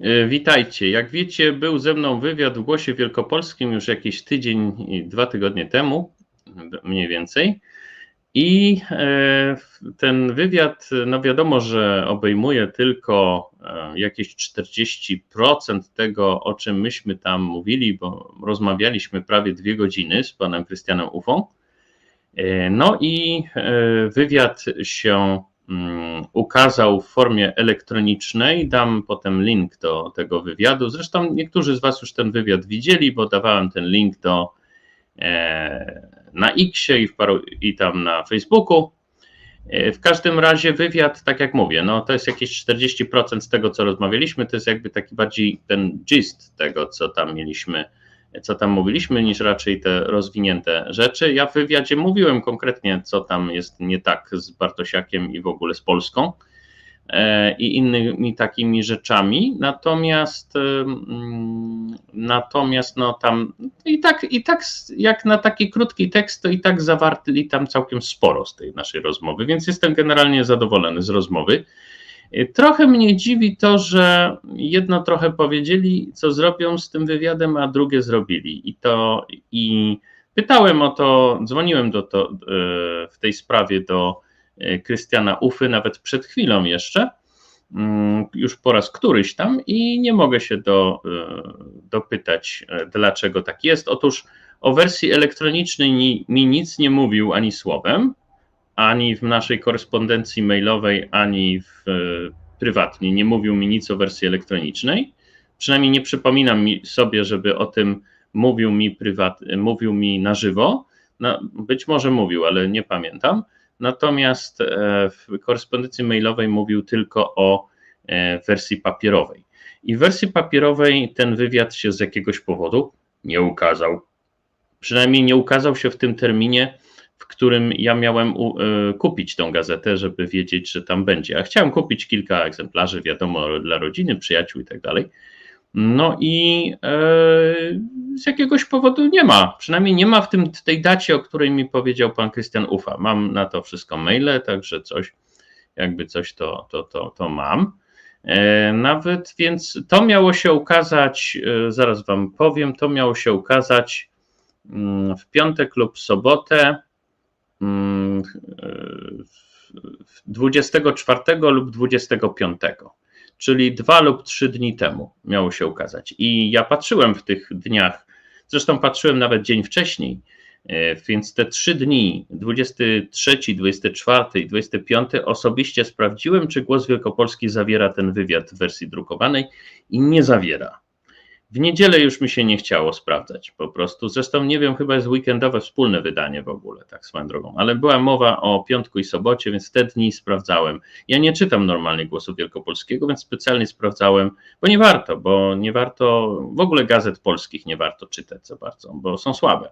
E, witajcie. Jak wiecie, był ze mną wywiad w Głosie Wielkopolskim już jakiś tydzień dwa tygodnie temu, mniej więcej. I e, ten wywiad, no wiadomo, że obejmuje tylko e, jakieś 40% tego, o czym myśmy tam mówili, bo rozmawialiśmy prawie dwie godziny z panem Krystianem Ufą. No i wywiad się ukazał w formie elektronicznej. Dam potem link do tego wywiadu. Zresztą niektórzy z Was już ten wywiad widzieli, bo dawałem ten link do e, na X i, i tam na Facebooku. E, w każdym razie wywiad, tak jak mówię, no to jest jakieś 40% z tego, co rozmawialiśmy, to jest jakby taki bardziej ten gist tego, co tam mieliśmy co tam mówiliśmy, niż raczej te rozwinięte rzeczy. Ja w wywiadzie mówiłem konkretnie, co tam jest nie tak z Bartosiakiem i w ogóle z Polską e, i innymi takimi rzeczami. Natomiast natomiast no tam i tak, i tak jak na taki krótki tekst, to i tak zawarli tam całkiem sporo z tej naszej rozmowy, więc jestem generalnie zadowolony z rozmowy. Trochę mnie dziwi to, że jedno trochę powiedzieli, co zrobią z tym wywiadem, a drugie zrobili. I to i pytałem o to, dzwoniłem do to, e, w tej sprawie do e, Krystiana Ufy, nawet przed chwilą jeszcze, mm, już po raz któryś tam, i nie mogę się do, dopytać, dlaczego tak jest. Otóż o wersji elektronicznej mi nic nie mówił ani słowem ani w naszej korespondencji mailowej, ani w, e, prywatnie nie mówił mi nic o wersji elektronicznej. Przynajmniej nie przypominam mi sobie, żeby o tym mówił mi prywat, mówił mi na żywo. No, być może mówił, ale nie pamiętam. Natomiast e, w korespondencji mailowej mówił tylko o e, wersji papierowej. I w wersji papierowej ten wywiad się z jakiegoś powodu nie ukazał. Przynajmniej nie ukazał się w tym terminie, w którym ja miałem e, kupić tą gazetę, żeby wiedzieć, że tam będzie. A chciałem kupić kilka egzemplarzy, wiadomo, dla rodziny, przyjaciół i tak dalej. No i e, z jakiegoś powodu nie ma. Przynajmniej nie ma w tym tej dacie, o której mi powiedział pan Krystian Ufa. Mam na to wszystko maile, także coś, jakby coś to, to, to, to mam. E, nawet więc to miało się ukazać, zaraz wam powiem, to miało się ukazać mm, w piątek lub sobotę 24 lub 25, czyli dwa lub trzy dni temu miało się ukazać. I ja patrzyłem w tych dniach, zresztą patrzyłem nawet dzień wcześniej, e, więc te trzy dni, 23, 24 i 25, osobiście sprawdziłem, czy Głos Wielkopolski zawiera ten wywiad w wersji drukowanej i nie zawiera. W niedzielę już mi się nie chciało sprawdzać po prostu. Zresztą nie wiem, chyba jest weekendowe wspólne wydanie w ogóle, tak swoją drogą, ale była mowa o piątku i sobocie, więc te dni sprawdzałem. Ja nie czytam normalnie głosu wielkopolskiego, więc specjalnie sprawdzałem, bo nie warto, bo nie warto, w ogóle gazet polskich nie warto czytać za bardzo, bo są słabe.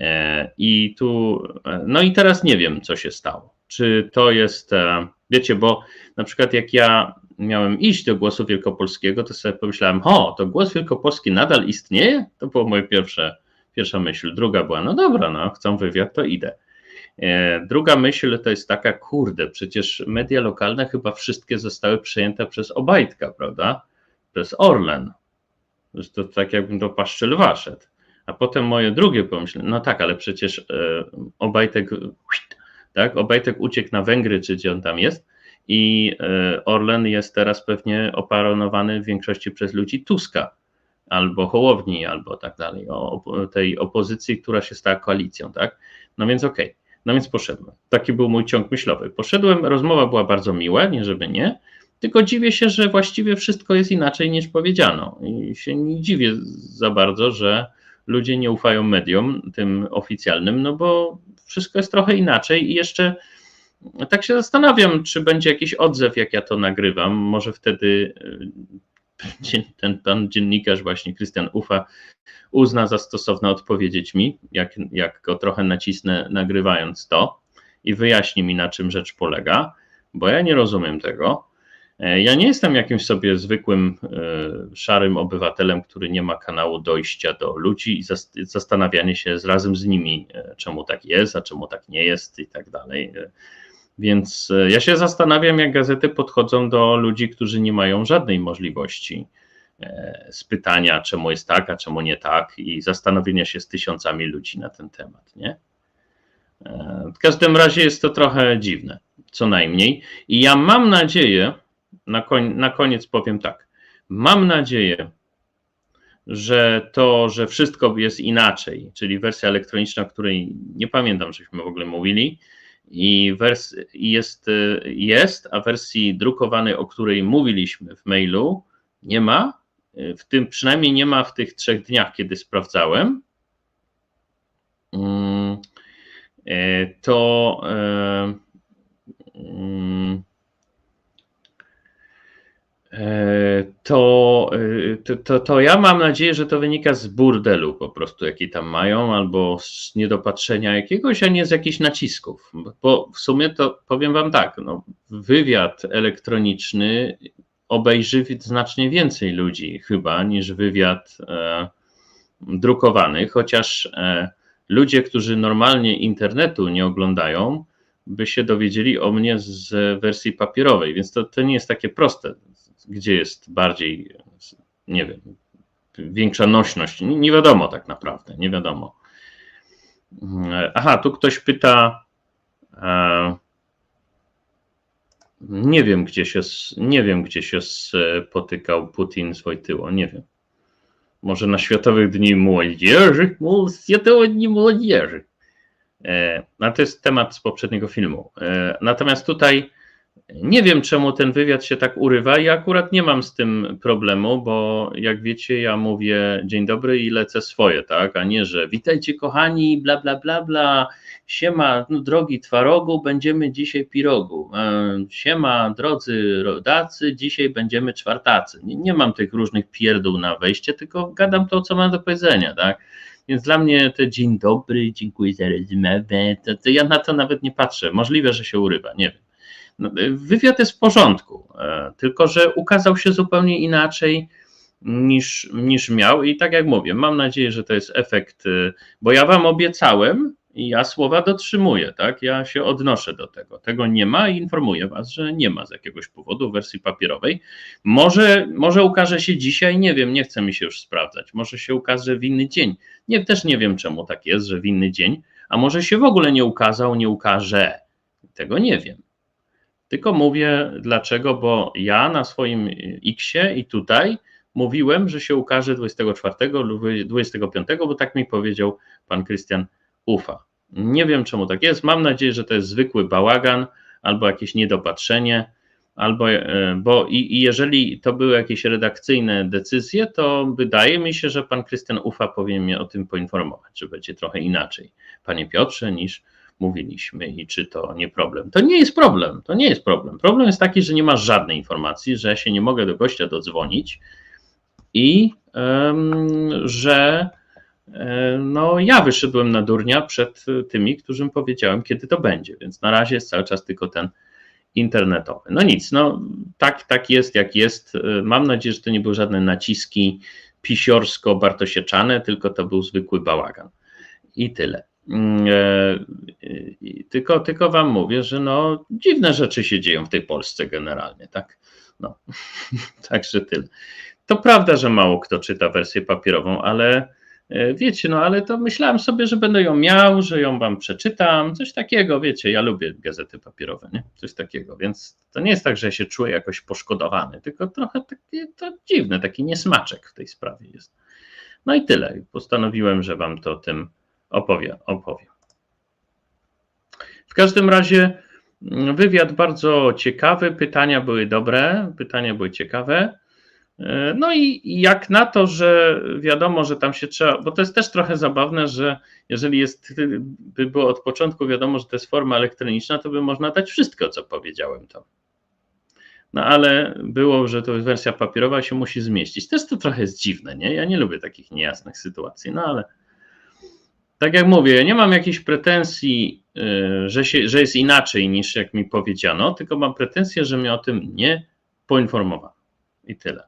E, I tu, e, no i teraz nie wiem, co się stało. Czy to jest, e, wiecie, bo na przykład jak ja miałem iść do Głosu Wielkopolskiego, to sobie pomyślałem, o, to Głos Wielkopolski nadal istnieje? To była moja pierwsza, pierwsza myśl. Druga była, no dobra, no chcą wywiad, to idę. E, druga myśl to jest taka, kurde, przecież media lokalne chyba wszystkie zostały przejęte przez Obajtka, prawda? Przez Orlen. To tak jakbym do paszczy lwa szedł. A potem moje drugie pomyślenie, no tak, ale przecież e, Obajtek, tak, Obajtek uciekł na Węgry, czy gdzie on tam jest, i e, Orlen jest teraz pewnie oparonowany w większości przez ludzi Tuska albo Hołowni, albo tak dalej, o tej opozycji, która się stała koalicją, tak? No więc okej, okay. no więc poszedłem. Taki był mój ciąg myślowy. Poszedłem, rozmowa była bardzo miła, nie żeby nie, tylko dziwię się, że właściwie wszystko jest inaczej niż powiedziano. I się nie dziwię za bardzo, że ludzie nie ufają mediom, tym oficjalnym, no bo wszystko jest trochę inaczej i jeszcze tak się zastanawiam, czy będzie jakiś odzew, jak ja to nagrywam. Może wtedy e, ten pan dziennikarz, właśnie Krystian Ufa, uzna za stosowne odpowiedzieć mi, jak, jak go trochę nacisnę, nagrywając to i wyjaśni mi, na czym rzecz polega, bo ja nie rozumiem tego. E, ja nie jestem jakimś sobie zwykłym e, szarym obywatelem, który nie ma kanału dojścia do ludzi i zastanawianie się razem z nimi, czemu tak jest, a czemu tak nie jest i tak dalej Więc e, ja się zastanawiam, jak gazety podchodzą do ludzi, którzy nie mają żadnej możliwości e, spytania, czemu jest tak, a czemu nie tak, i zastanowienia się z tysiącami ludzi na ten temat. Nie? E, w każdym razie jest to trochę dziwne, co najmniej. I ja mam nadzieję, na, koń, na koniec powiem tak, mam nadzieję, że to, że wszystko jest inaczej, czyli wersja elektroniczna, o której nie pamiętam, żeśmy w ogóle mówili, i wers jest, jest, a wersji drukowanej, o której mówiliśmy w mailu, nie ma. W tym przynajmniej nie ma w tych trzech dniach, kiedy sprawdzałem. Mm, e, to. Mm, E, to, to, to, ja mam nadzieję, że to wynika z burdelu po prostu, jaki tam mają, albo z niedopatrzenia jakiegoś, a nie z jakichś nacisków. Bo w sumie to powiem Wam tak, no, wywiad elektroniczny obejrzy znacznie więcej ludzi chyba niż wywiad e, drukowany, chociaż e, ludzie, którzy normalnie internetu nie oglądają, by się dowiedzieli o mnie z wersji papierowej, więc to, to nie jest takie proste gdzie jest bardziej, nie wiem, większa nośność. Nie, nie wiadomo tak naprawdę, nie wiadomo. Aha, tu ktoś pyta. E, nie wiem, gdzie się, nie wiem, gdzie się spotykał Putin z Wojtyło, nie wiem. Może na Światowych Dni Młodzieży? Światowe Dni Młodzieży. E, no to jest temat z poprzedniego filmu. E, natomiast tutaj nie wiem, czemu ten wywiad się tak urywa. Ja akurat nie mam z tym problemu, bo jak wiecie, ja mówię dzień dobry i lecę swoje, tak? A nie, że witajcie kochani, bla, bla, bla, bla. Siema, no, drogi twarogu, będziemy dzisiaj pirogu. E, siema, drodzy rodacy, dzisiaj będziemy czwartacy. Nie, nie mam tych różnych pierdół na wejście, tylko gadam to, co mam do powiedzenia, tak? Więc dla mnie to dzień dobry, dziękuję za rozmowę, to, to ja na to nawet nie patrzę. Możliwe, że się urywa, nie wiem. No, wywiad jest w porządku, e, tylko że ukazał się zupełnie inaczej niż, niż miał. I tak jak mówię, mam nadzieję, że to jest efekt, e, bo ja Wam obiecałem i ja słowa dotrzymuję, tak? Ja się odnoszę do tego. Tego nie ma i informuję Was, że nie ma z jakiegoś powodu wersji papierowej. Może, może ukaże się dzisiaj, nie wiem, nie chce mi się już sprawdzać. Może się ukaże w inny dzień. Nie, też nie wiem, czemu tak jest, że w inny dzień, a może się w ogóle nie ukazał, nie ukaże. Tego nie wiem. Tylko mówię dlaczego, bo ja na swoim Xie i tutaj mówiłem, że się ukaże 24 lub 25, bo tak mi powiedział pan Krystian Ufa. Nie wiem czemu tak jest. Mam nadzieję, że to jest zwykły bałagan albo jakieś niedopatrzenie, albo, e, bo i, i jeżeli to były jakieś redakcyjne decyzje, to wydaje mi się, że pan Krystian Ufa powinien mnie o tym poinformować, że będzie trochę inaczej, panie Piotrze, niż mówiliśmy i czy to nie problem. To nie jest problem, to nie jest problem. Problem jest taki, że nie masz żadnej informacji, że ja się nie mogę do gościa dodzwonić i um, że no, ja wyszedłem na durnia przed tymi, którym powiedziałem, kiedy to będzie, więc na razie jest cały czas tylko ten internetowy. No nic, no tak, tak jest, jak jest. Mam nadzieję, że to nie były żadne naciski pisiorsko-bartosieczane, tylko to był zwykły bałagan. I tyle. Mm, e, tylko, tylko wam mówię, że no, dziwne rzeczy się dzieją w tej Polsce generalnie, tak? No, także tyle. To prawda, że mało kto czyta wersję papierową, ale e, wiecie, no ale to myślałem sobie, że będę ją miał, że ją wam przeczytam, coś takiego, wiecie, ja lubię gazety papierowe, nie? Coś takiego, więc to nie jest tak, że się czuję jakoś poszkodowany, tylko trochę takie to dziwne, taki niesmaczek w tej sprawie jest. No i tyle. Postanowiłem, że wam to tym opowie, opowiem. W każdym razie mm, wywiad bardzo ciekawy, pytania były dobre, pytania były ciekawe. E, no i jak na to, że wiadomo, że tam się trzeba, bo to jest też trochę zabawne, że jeżeli jest, by było od początku wiadomo, że to jest forma elektroniczna, to by można dać wszystko, co powiedziałem tam. No ale było, że to jest wersja papierowa się musi zmieścić. Też to trochę jest dziwne, nie? Ja nie lubię takich niejasnych sytuacji, no ale tak jak mówię, nie mam jakichś pretensji, y, że, się, że jest inaczej niż jak mi powiedziano, tylko mam pretensję, że mnie o tym nie poinformowano. I tyle.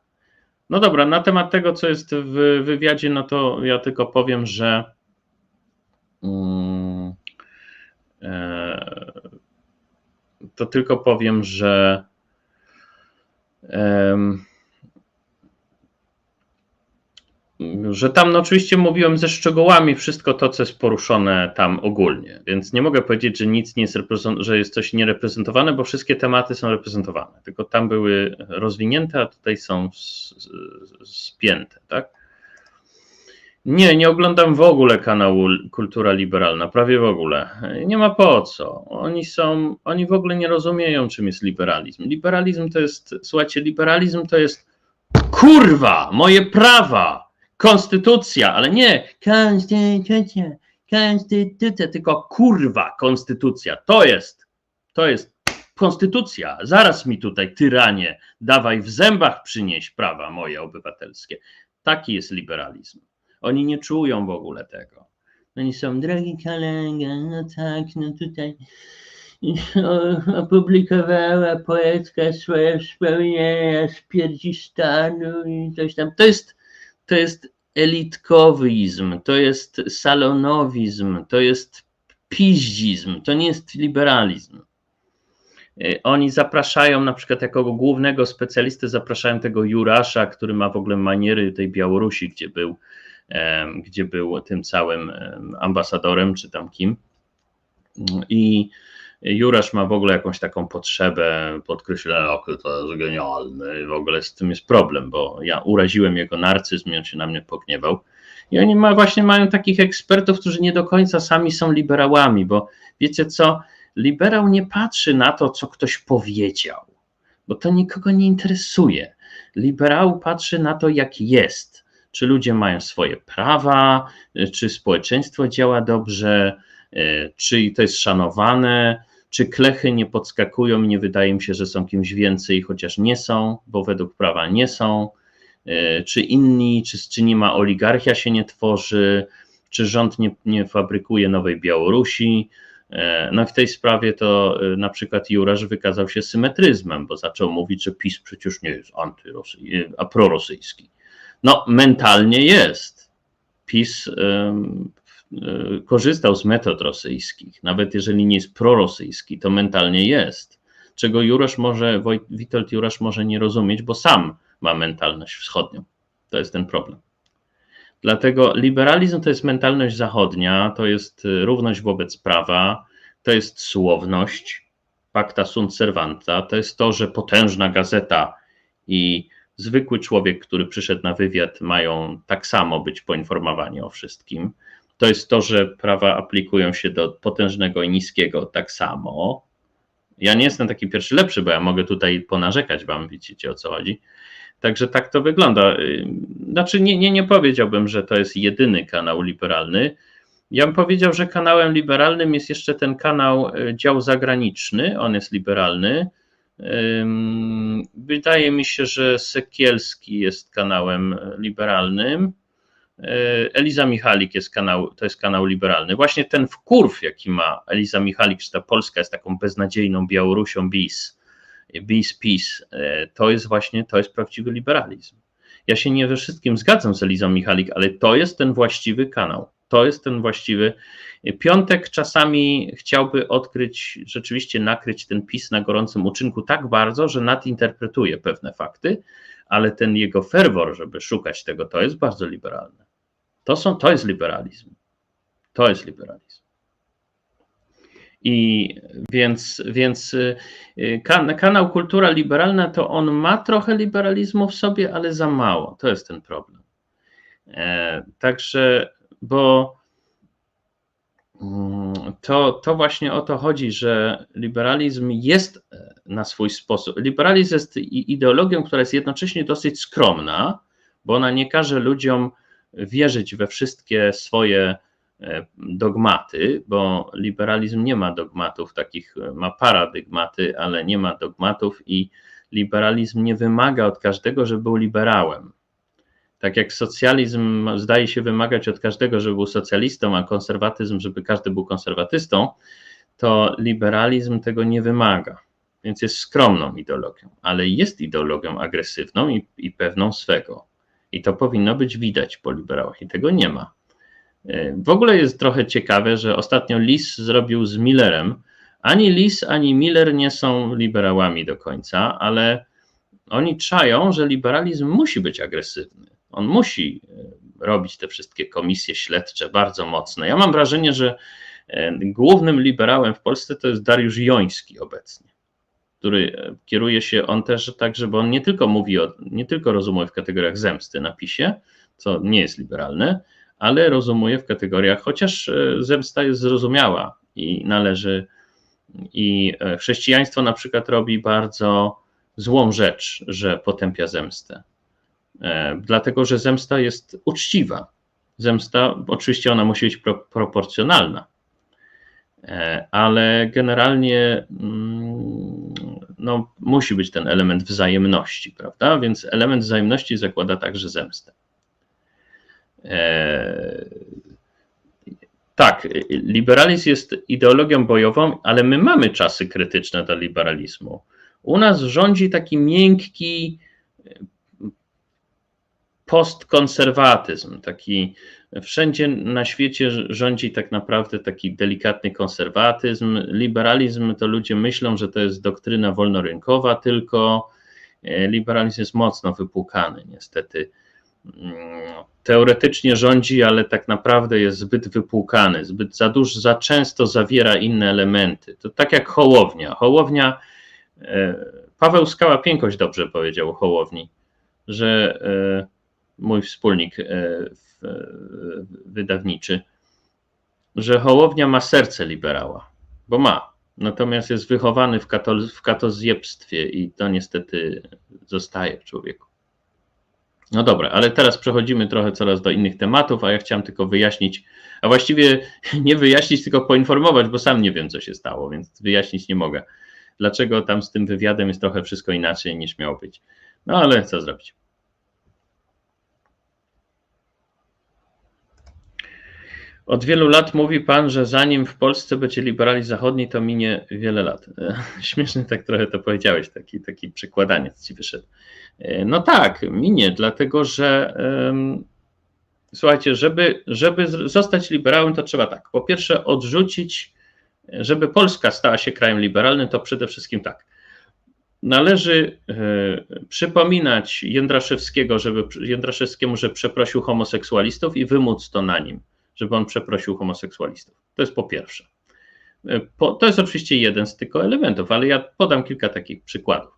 No dobra, na temat tego, co jest w wywiadzie, no to ja tylko powiem, że. Mm, e, to tylko powiem, że em, że tam no oczywiście mówiłem ze szczegółami wszystko to, co jest poruszone tam ogólnie, więc nie mogę powiedzieć, że nic nie jest, że jest coś niereprezentowane, bo wszystkie tematy są reprezentowane, tylko tam były rozwinięte, a tutaj są spięte, tak? Nie, nie oglądam w ogóle kanału Kultura Liberalna, prawie w ogóle. Nie ma po co. Oni są, oni w ogóle nie rozumieją, czym jest liberalizm. Liberalizm to jest, słuchajcie, liberalizm to jest kurwa, moje prawa, konstytucja, ale nie konstytucja, konstytucja, tylko kurwa, konstytucja. To jest, to jest konstytucja. Zaraz mi tutaj, tyranie, dawaj w zębach przynieść prawa moje obywatelskie. Taki jest liberalizm. Oni nie czują w ogóle tego. Oni są, drogi kolega, no tak, no tutaj opublikowała poetka swoje wspomnienia z Pierdzistanu i coś tam. To jest, to jest elitkowizm, to jest salonowizm, to jest piździzm, to nie jest liberalizm. Y, Oni zapraszają na przykład jako głównego specjalistę, zapraszają tego Jurasza, który ma w ogóle maniery tej Białorusi, gdzie był, gdzie był tym całym em, ambasadorem, czy tam kim. I Jurasz ma w ogóle jakąś taką potrzebę podkreślenia, jak to jest genialne. I w ogóle z tym jest problem, bo ja uraziłem jego narcyzm i on się na mnie pogniewał. I oni ma, właśnie mają takich ekspertów, którzy nie do końca sami są liberałami, bo wiecie co? Liberał nie patrzy na to, co ktoś powiedział, bo to nikogo nie interesuje. Liberał patrzy na to, jak jest. Czy ludzie mają swoje prawa, czy społeczeństwo działa dobrze, e, czy to jest szanowane, czy klechy nie podskakują i nie wydaje mi się, że są kimś więcej, chociaż nie są, bo według prawa nie są, e, czy inni, czy, czy nie ma oligarchia się nie tworzy, czy rząd nie, nie fabrykuje nowej Białorusi. E, No w tej sprawie to na przykład Jurasz wykazał się symetryzmem, bo zaczął mówić, że PiS przecież nie jest antyrosyjski, a prorosyjski. No mentalnie jest. PiS korzystał z metod rosyjskich, nawet jeżeli nie jest prorosyjski, to mentalnie jest. Czego Jurasz może, Witold Jurasz może nie rozumieć, bo sam ma mentalność wschodnią. To jest ten problem. Dlatego liberalizm to jest mentalność zachodnia, to jest y, równość wobec prawa, to jest słowność, pacta sunt servanta, to jest to, że potężna gazeta i zwykły człowiek, który przyszedł na wywiad, mają tak samo być poinformowani o wszystkim. To jest to, że prawa aplikują się do potężnego i niskiego tak samo. Ja nie jestem taki pierwszy lepszy, bo ja mogę tutaj ponarzekać wam, widzicie o co chodzi. Także tak to wygląda. Y, Znaczy, nie, nie, nie powiedziałbym, że to jest jedyny kanał liberalny. Ja bym powiedział, że kanałem liberalnym jest jeszcze ten kanał y, dział zagraniczny, on jest liberalny. Wydaje mi się, że Sekielski jest kanałem y, liberalnym. Y, Eliza Michalik jest kanał, to jest kanał liberalny. Właśnie ten wkurw, jaki ma Eliza Michalik, że ta Polska jest taką beznadziejną Białorusią bis, bis PiS, y, to jest właśnie, to jest prawdziwy liberalizm. Ja się nie we wszystkim zgadzam z Elizą Michalik, ale to jest ten właściwy kanał. To jest ten właściwy. Piątek czasami chciałby odkryć, rzeczywiście nakryć ten PiS na gorącym uczynku tak bardzo, że nadinterpretuje pewne fakty, ale ten jego ferwor, żeby szukać tego, to jest bardzo liberalne. To, są, to jest liberalizm. To jest liberalizm. I więc, więc y, kan, kanał Kultura Liberalna to on ma trochę liberalizmu w sobie, ale za mało. To jest ten problem. E, także, bo mm, to, to właśnie o to chodzi, że liberalizm jest e, na swój sposób. Liberalizm jest ideologią, która jest jednocześnie dosyć skromna, bo ona nie każe ludziom wierzyć we wszystkie swoje e, dogmaty, bo liberalizm nie ma dogmatów takich, e, ma paradygmaty, ale nie ma dogmatów i liberalizm nie wymaga od każdego, żeby był liberałem. Tak jak socjalizm zdaje się wymagać od każdego, żeby był socjalistą, a konserwatyzm, żeby każdy był konserwatystą, to liberalizm tego nie wymaga. Więc jest skromną ideologią, ale jest ideologią agresywną i, i pewną swego. I to powinno być widać po liberałach, i tego nie ma. E, W ogóle jest trochę ciekawe, że ostatnio Lis zrobił z Millerem Ani Lis, ani Miller nie są liberałami do końca, ale oni czają, że liberalizm musi być agresywny. On musi e, robić te wszystkie komisje śledcze bardzo mocne. Ja mam wrażenie, że e, głównym liberałem w Polsce to jest Dariusz Joński obecnie, który e, kieruje się on też tak, żeby on nie tylko mówi o, nie tylko rozumie w kategoriach zemsty na PiSie, co nie jest liberalne, ale rozumuje w kategoriach, chociaż zemsta jest zrozumiała i należy, i chrześcijaństwo na przykład robi bardzo złą rzecz, że potępia zemstę. E, dlatego, że zemsta jest uczciwa. Zemsta, oczywiście ona musi być pro, proporcjonalna, e, ale generalnie mm, no, musi być ten element wzajemności, prawda? Więc element wzajemności zakłada także zemstę. E, tak, liberalizm jest ideologią bojową, ale my mamy czasy krytyczne dla liberalizmu. U nas rządzi taki miękki postkonserwatyzm, taki wszędzie na świecie rządzi tak naprawdę taki delikatny konserwatyzm. Liberalizm to ludzie myślą, że to jest doktryna wolnorynkowa, tylko e, liberalizm jest mocno wypłukany, niestety. Mm, teoretycznie rządzi, ale tak naprawdę jest zbyt wypłukany, zbyt za dużo, za często zawiera inne elementy. To tak jak Hołownia. Hołownia, e, Paweł Skała Piękoś dobrze powiedział o Hołowni, że e, mój wspólnik e, wydawniczy, że Hołownia ma serce liberała, bo ma. Natomiast jest wychowany w, katol w katozjebstwie i to niestety zostaje w człowieku. No dobra, ale teraz przechodzimy trochę coraz do innych tematów, a ja chciałem tylko wyjaśnić, a właściwie nie wyjaśnić, tylko poinformować, bo sam nie wiem, co się stało, więc wyjaśnić nie mogę. Dlaczego tam z tym wywiadem jest trochę wszystko inaczej niż miało być. No ale co zrobić? Od wielu lat mówi pan, że zanim w Polsce będzie liberalizm zachodni, to minie wiele lat. Śmiesznie tak trochę to powiedziałeś, taki, taki przykładaniec ci wyszedł. No tak, minie, dlatego że um, słuchajcie, żeby, żeby zostać liberałem, to trzeba tak. Po pierwsze, odrzucić, żeby Polska stała się krajem liberalnym, to przede wszystkim tak. Należy e, przypominać Jędraszewskiego, żeby, Jędraszewskiemu, że przeprosił homoseksualistów i wymóc to na nim żeby on przeprosił homoseksualistów. To jest po pierwsze. E, po, to jest oczywiście jeden z tylko elementów, ale ja podam kilka takich przykładów.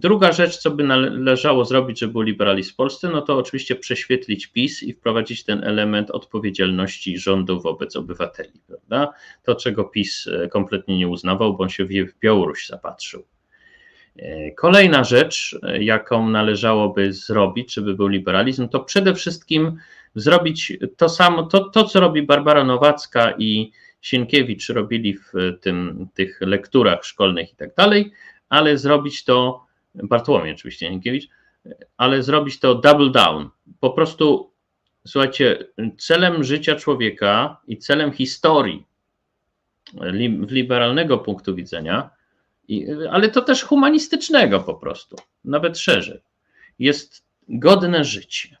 Druga rzecz, co by należało zrobić, żeby był liberalizm w Polsce, no to oczywiście prześwietlić PiS i wprowadzić ten element odpowiedzialności rządu wobec obywateli, prawda? To, czego PiS e, kompletnie nie uznawał, bo on się w Białoruś zapatrzył. E, kolejna rzecz, jaką należałoby zrobić, żeby był liberalizm, to przede wszystkim zrobić to samo, to, to co robi Barbara Nowacka i Sienkiewicz robili w tym, tych lekturach szkolnych i tak dalej, ale zrobić to, Bartłomiej oczywiście Sienkiewicz, ale zrobić to double down. Po prostu, słuchajcie, celem życia człowieka i celem historii w liberalnego punktu widzenia, ale to też humanistycznego po prostu, nawet szerzej, jest godne życie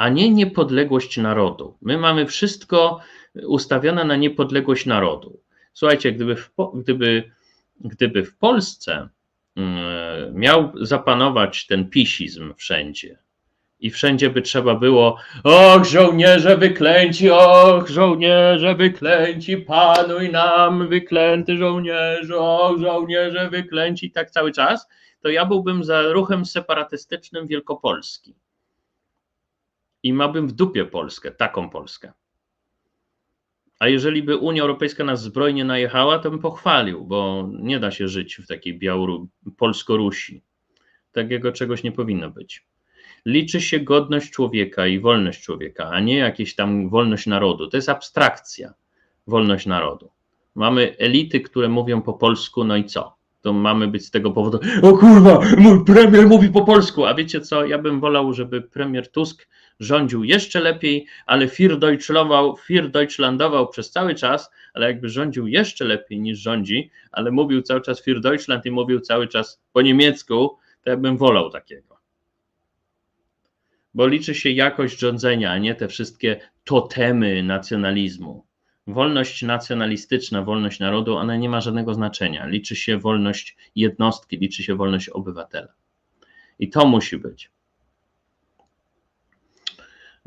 a nie niepodległość narodu. My mamy wszystko ustawione na niepodległość narodu. Słuchajcie, gdyby w, gdyby, gdyby w Polsce mm, miał zapanować ten pisizm wszędzie, i wszędzie by trzeba było, och żołnierze wyklęci, och żołnierze wyklęci, panuj nam wyklęty żołnierzu, och żołnierze wyklęci, tak cały czas, to ja byłbym za ruchem separatystycznym Wielkopolski i małbym w dupie Polskę, taką Polskę. A jeżeli by Unia Europejska nas zbrojnie najechała, to bym pochwalił, bo nie da się żyć w takiej Białoru, Polsko-Rusi. Takiego czegoś nie powinno być. Liczy się godność człowieka i wolność człowieka, a nie jakieś tam wolność narodu. To jest abstrakcja, wolność narodu. Mamy elity, które mówią po polsku, no i co? to mamy być z tego powodu, o kurwa, mój premier mówi po polsku, a wiecie co, ja bym wolał, żeby premier Tusk rządził jeszcze lepiej, ale Deutschlandował, Deutschlandował przez cały czas, ale jakby rządził jeszcze lepiej niż rządzi, ale mówił cały czas Deutschland i mówił cały czas po niemiecku, to ja bym wolał takiego. Bo liczy się jakość rządzenia, a nie te wszystkie totemy nacjonalizmu. wolność nacjonalistyczna, wolność narodu, ona nie ma żadnego znaczenia. Liczy się wolność jednostki, liczy się wolność obywatela. I to musi być.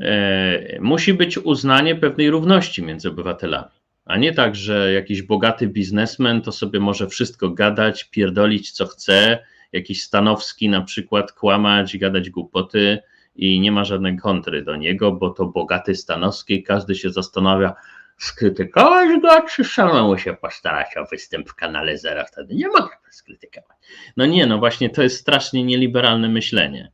E, musi być uznanie pewnej równości między obywatelami, a nie tak, że jakiś bogaty biznesmen to sobie może wszystko gadać, pierdolić co chce, jakiś Stanowski na przykład kłamać, gadać głupoty i nie ma żadnej kontry do niego, bo to bogaty Stanowski, każdy się zastanawia, skrytykować go, czy samemu się postarać o występ w kanale Zero, wtedy nie mogę skrytykować. No nie, no właśnie to jest strasznie nieliberalne myślenie.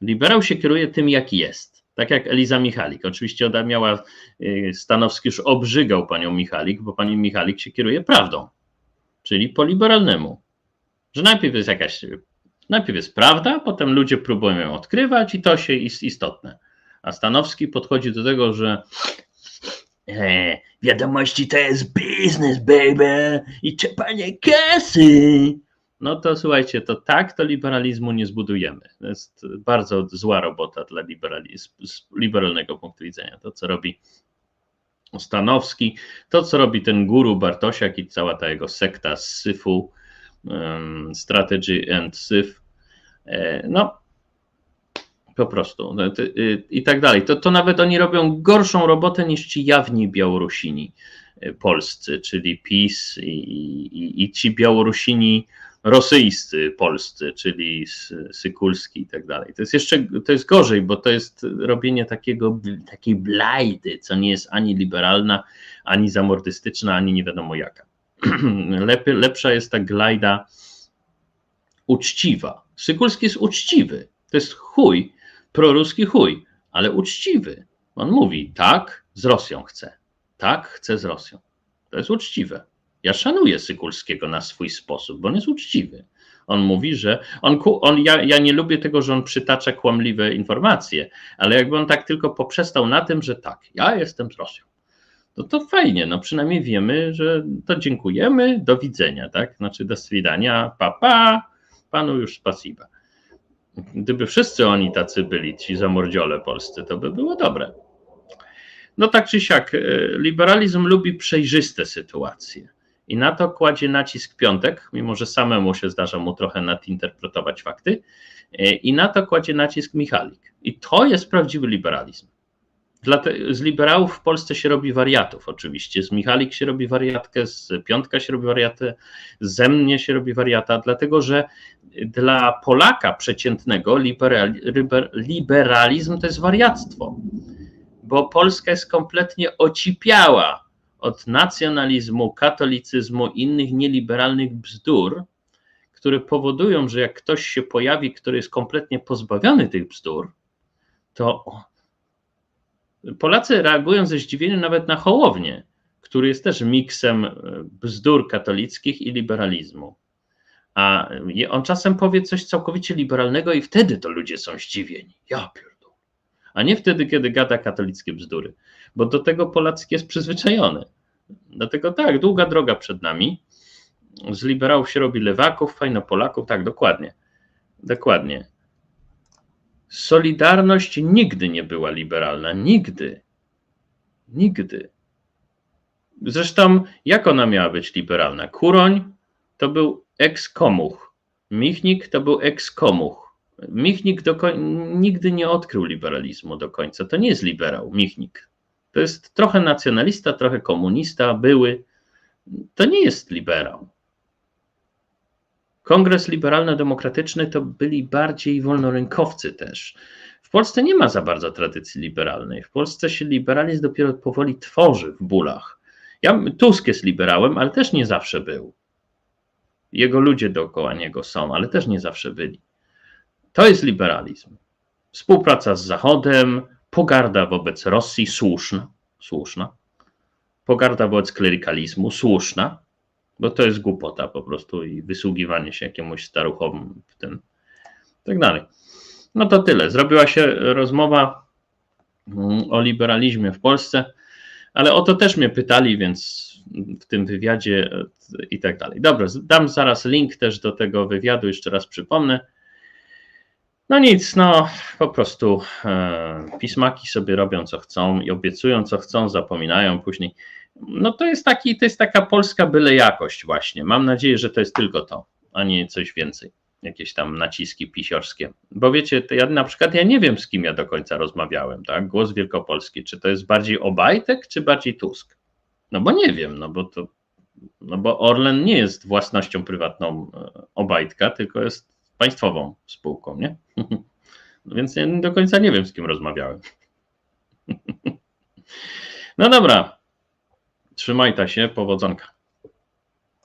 Liberał się kieruje tym, jak jest. Tak jak Eliza Michalik. Oczywiście ona miała, y, Stanowski już obrzygał panią Michalik, bo pani Michalik się kieruje prawdą, czyli po liberalnemu. Że najpierw jest jakaś, najpierw jest prawda, potem ludzie próbują ją odkrywać i to się jest istotne. A Stanowski podchodzi do tego, że e, wiadomości to jest biznes, baby, i czepanie kasy. No to słuchajcie, to tak to liberalizmu nie zbudujemy. To jest bardzo zła robota dla z liberalnego punktu widzenia. To, co robi Stanowski, to, co robi ten guru Bartosiak i cała ta jego sekta z syfu, um, Strategy and Syf, e, no po prostu no, to, y, i tak dalej. To, to nawet oni robią gorszą robotę niż ci jawni Białorusini y, polscy, czyli PiS i, i, i ci Białorusini rosyjscy polscy, czyli Sykulski i tak dalej. To jest jeszcze, to jest gorzej, bo to jest robienie takiego, takiej blajdy, co nie jest ani liberalna, ani zamordystyczna, ani nie wiadomo jaka. Lep, lepsza jest ta glajda uczciwa. Sykulski jest uczciwy. To jest chuj, proruski chuj, ale uczciwy. On mówi, tak, z Rosją chce. Tak, chce z Rosją. To jest uczciwe. Ja szanuję Sykulskiego na swój sposób, bo on jest uczciwy. On mówi, że on, on ja, ja nie lubię tego, że on przytacza kłamliwe informacje, ale jakby on tak tylko poprzestał na tym, że tak, ja jestem z Rosją. No to fajnie, no przynajmniej wiemy, że to dziękujemy, do widzenia, tak? Znaczy do swidania, papa, pa, panu już spasiba. Gdyby wszyscy oni tacy byli, ci zamordziole polscy, to by było dobre. No tak czy siak, e, liberalizm lubi przejrzyste sytuacje. I na to kładzie nacisk Piątek, mimo że samemu się zdarza mu trochę nadinterpretować fakty. E, I na to kładzie nacisk Michalik. I to jest prawdziwy liberalizm. Z liberałów w Polsce się robi wariatów, oczywiście. Z Michalik się robi wariatkę, z Piątka się robi wariatę, ze mnie się robi wariata, dlatego że dla Polaka przeciętnego liberalizm to jest wariactwo, bo Polska jest kompletnie ocipiała od nacjonalizmu, katolicyzmu i innych nieliberalnych bzdur, które powodują, że jak ktoś się pojawi, który jest kompletnie pozbawiony tych bzdur, to Polacy reagują ze zdziwieniem nawet na Hołownię, który jest też miksem bzdur katolickich i liberalizmu. A on czasem powie coś całkowicie liberalnego i wtedy to ludzie są zdziwieni. Ja pierdolę. A nie wtedy, kiedy gada katolickie bzdury. Bo do tego Polacki jest przyzwyczajony. Dlatego tak, długa droga przed nami. Z liberałów się robi lewaków, fajno Polaków, tak, dokładnie. Dokładnie. Solidarność nigdy nie była liberalna. Nigdy. Nigdy. Zresztą, jak ona miała być liberalna? Kuroń to był ekskomuch. Michnik to był ekskomuch. Michnik do nigdy nie odkrył liberalizmu do końca. To nie jest liberał, Michnik. To jest trochę nacjonalista, trochę komunista, były. To nie jest liberał. Kongres Liberalno-Demokratyczny to byli bardziej wolnorynkowcy też. W Polsce nie ma za bardzo tradycji liberalnej. W Polsce się liberalizm dopiero powoli tworzy w bólach. Ja, Tusk jest liberałem, ale też nie zawsze był. Jego ludzie dookoła niego są, ale też nie zawsze byli. To jest liberalizm. Współpraca z Zachodem, pogarda wobec Rosji słuszna, słuszna. Pogarda wobec klerykalizmu słuszna, bo to jest głupota po prostu i wysługiwanie się jakiemuś staruchom w tym, tak dalej. No to tyle. Zrobiła się rozmowa mm, o liberalizmie w Polsce, ale o to też mnie pytali, więc w tym wywiadzie i tak dalej. Dobra, dam zaraz link też do tego wywiadu, jeszcze raz przypomnę. No nic, no po prostu e, pismaki sobie robią co chcą i obiecują co chcą, zapominają później. No to jest taki, to jest taka polska byle jakość właśnie. Mam nadzieję, że to jest tylko to, a nie coś więcej. Jakieś tam naciski pisiorskie. Bo wiecie, ja na przykład ja nie wiem, z kim ja do końca rozmawiałem, tak? Głos Wielkopolski. Czy to jest bardziej Obajtek, czy bardziej Tusk? No bo nie wiem, no bo to, no bo Orlen nie jest własnością prywatną e, Obajtka, tylko jest państwową spółką, nie? No więc ja do końca nie wiem, z kim rozmawiałem. No dobra. Trzymaj ta się, powodzonka.